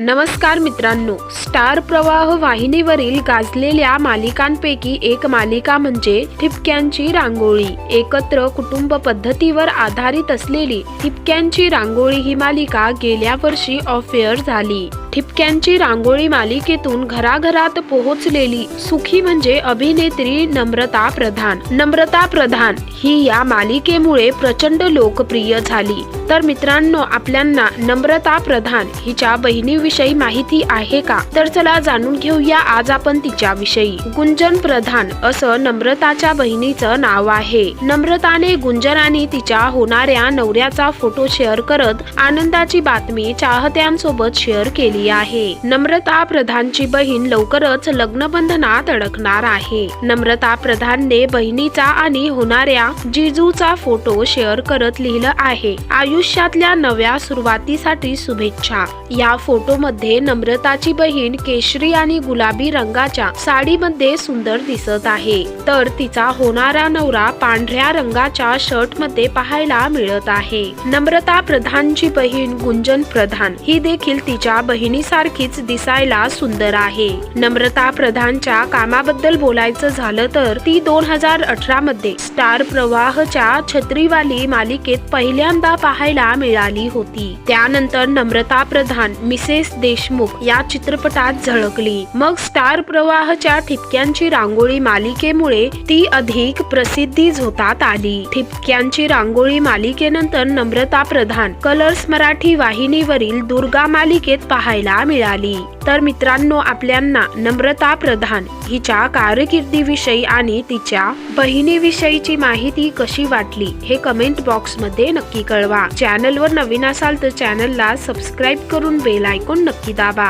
नमस्कार मित्रांनो स्टार प्रवाह वाहिनीवरील गाजलेल्या मालिकांपैकी एक मालिका म्हणजे ठिपक्यांची रांगोळी. एकत्र कुटुंब पद्धतीवर आधारित असलेली ठिपक्यांची रांगोळी ही मालिका गेल्या वर्षी ऑफ एअर झाली. ठिपक्यांची रांगोळी मालिकेतून घराघरात पोहोचलेली सुखी म्हणजे अभिनेत्री नम्रता प्रधान. नम्रता प्रधान ही या मालिकेमुळे प्रचंड लोकप्रिय झाली. तर मित्रांनो आपल्यांना नम्रता प्रधान हिच्या बहिणीविषयी माहिती आहे का? तर चला जाणून घेऊया आज आपण तिच्याविषयी. गुंजन प्रधान असं नम्रताच्या बहिणीचं नाव आहे. नम्रताने गुंजन आणि तिच्या होणाऱ्या नवऱ्याचा फोटो शेअर करत आनंदाची बातमी चाहत्यांसोबत शेअर केली. आहे. नम्रता प्रधानची बहीण लवकरच लग्नबंधनात अडकणार आहे. नम्रता प्रधानने बहिणीचा आणि होणाऱ्या जिजूचा फोटो शेअर करत लिहिलं आहे. आयुष्यातल्या नव्या सुरुवातीसाठी शुभेच्छा. या फोटोमध्ये नम्रताची बहीण केशरी आणि गुलाबी रंगाच्या साडीमध्ये सुंदर दिसत आहे. तर तिचा होणारा नवरा पांढऱ्या रंगाच्या शर्टमध्ये पाहायला मिळत आहे. नम्रता प्रधानची बहीण गुंजन प्रधान. ही देखील तिच्या बहीण बहिणीसारखीच दिसायला सुंदर आहे. नम्रता प्रधानच्या कामाबद्दल बोलायचं झालं तर ती दोन हजार अठरा मध्ये स्टार प्रवाहच्या छत्रीवाली मालिकेत पहिल्यांदा पाहायला मिळाली होती. त्यानंतर नम्रता प्रधान मिसेस देशमुख या चित्रपटात झळकली. मग स्टार प्रवाहच्या ठिपक्यांची रांगोळी मालिकेमुळे ती अधिक प्रसिद्धी झोतात आली. ठिपक्यांची रांगोळी मालिकेनंतर नम्रता प्रधान कलर्स मराठी वाहिनीवरील दुर्गा मालिकेत पाहायला मिळाली. तर मित्रांनो आपल्यांना नम्रता प्रधान हिच्या कारकिर्दीविषयी आणि तिच्या बहिणीविषयीची माहिती कशी वाटली हे कमेंट बॉक्समध्ये नक्की कळवा. चॅनलवर नवीन असाल तर चॅनलला सबस्क्राईब करून बेल आयकॉन नक्की दाबा.